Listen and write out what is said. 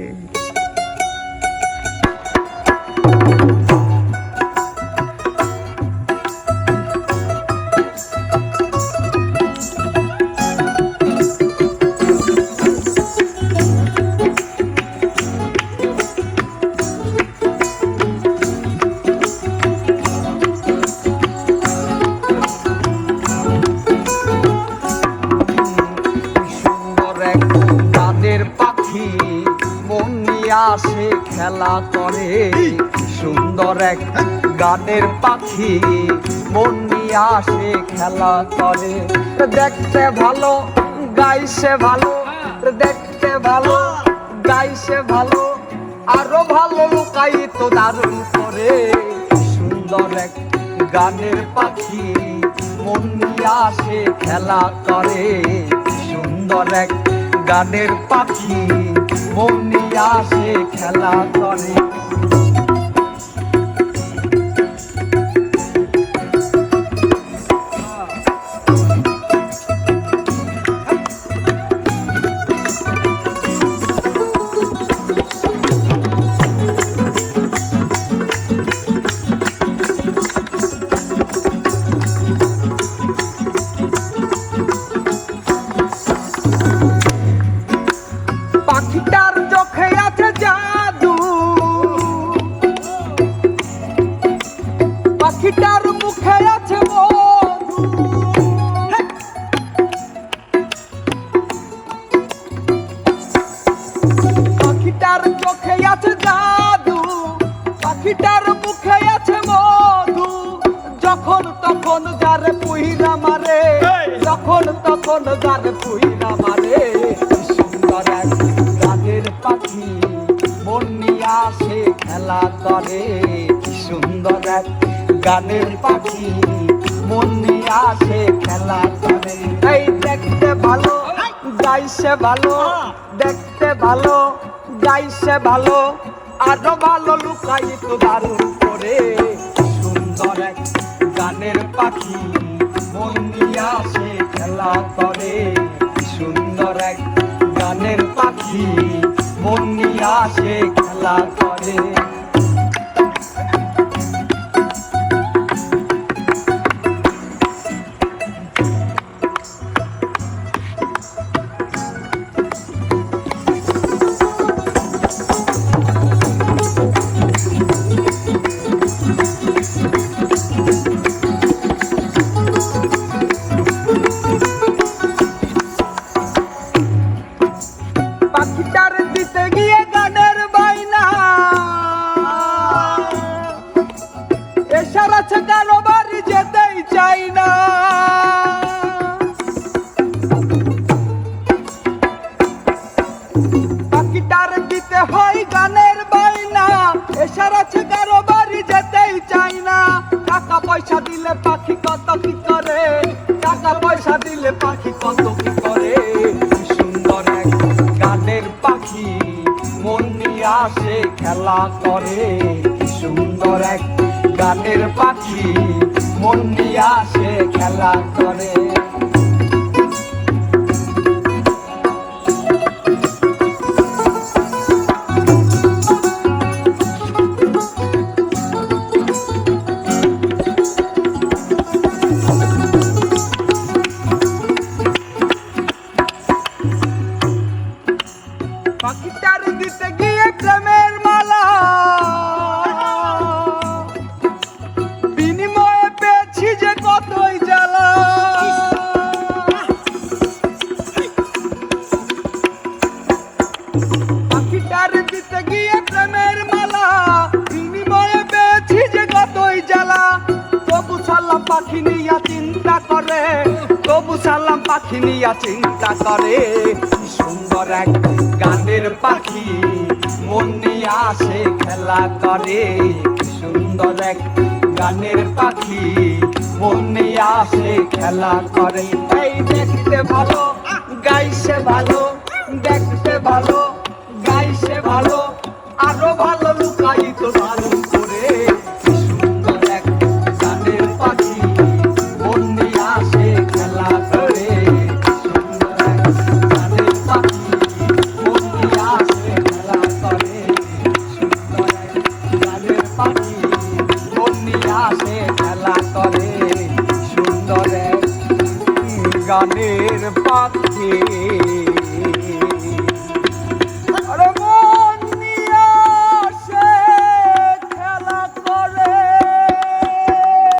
সুন্দর আসে খেলা করে। সুন্দর এক গানের পাখি মন নিয়ে আসে খেলা করে। দেখতে ভালো, গাইছে ভালো, দেখতে ভালো, গাইছে ভালো, আরও ভালো লুকাই তো দারুণ করে। সুন্দর এক গানের পাখি মন নিয়ে আসে খেলা করে। সুন্দর এক গানের পাখি মন সে খেলা করে। চোখে আছে জাদু পাখিটার মুখে আছে মধু। যখন তখন যারে পুহিরা মারে যখন তখন যারে পুহিরা মারে। সুন্দর এক পাখি মন নিয়ে আসে খেলা করে। সুন্দর এক গানের পাখি মন নিয়ে আসে খেলা করে। এই দেখতে ভালো গাইছে ভালো দেখতে ভালো। গাইছে ভালো আরও ভালো লুকাই তো দারুণ করে। সুন্দর এক গানের পাখি, মন নিয়ে খেলা করে। সুন্দর এক গানের পাখি, মন আসে খেলা করে। পয়সা দিলে পাখি কত কি করে? টাকা পয়সা দিলে পাখি কত কি করে? সুন্দর এক গানের পাখি, মন নিয়ে আসে খেলা করে। সুন্দর এক গানের পাখি, মন নিয়ে আসে খেলা করে। নিয়া চিন্তা করে, তবু সালাম পাখি নিয়া চিন্তা করে। কি সুন্দর এক গানের পাখি, মন নিয়ে আসে খেলা করে। কি সুন্দর এক গানের পাখি, মন নিয়ে আসে খেলা করে। এই দেখতে ভালো, গাইছে ভালো, দেখতে ভালো, গাইছে ভালো, আরও ভালো সুন্দর এক গানের পাখি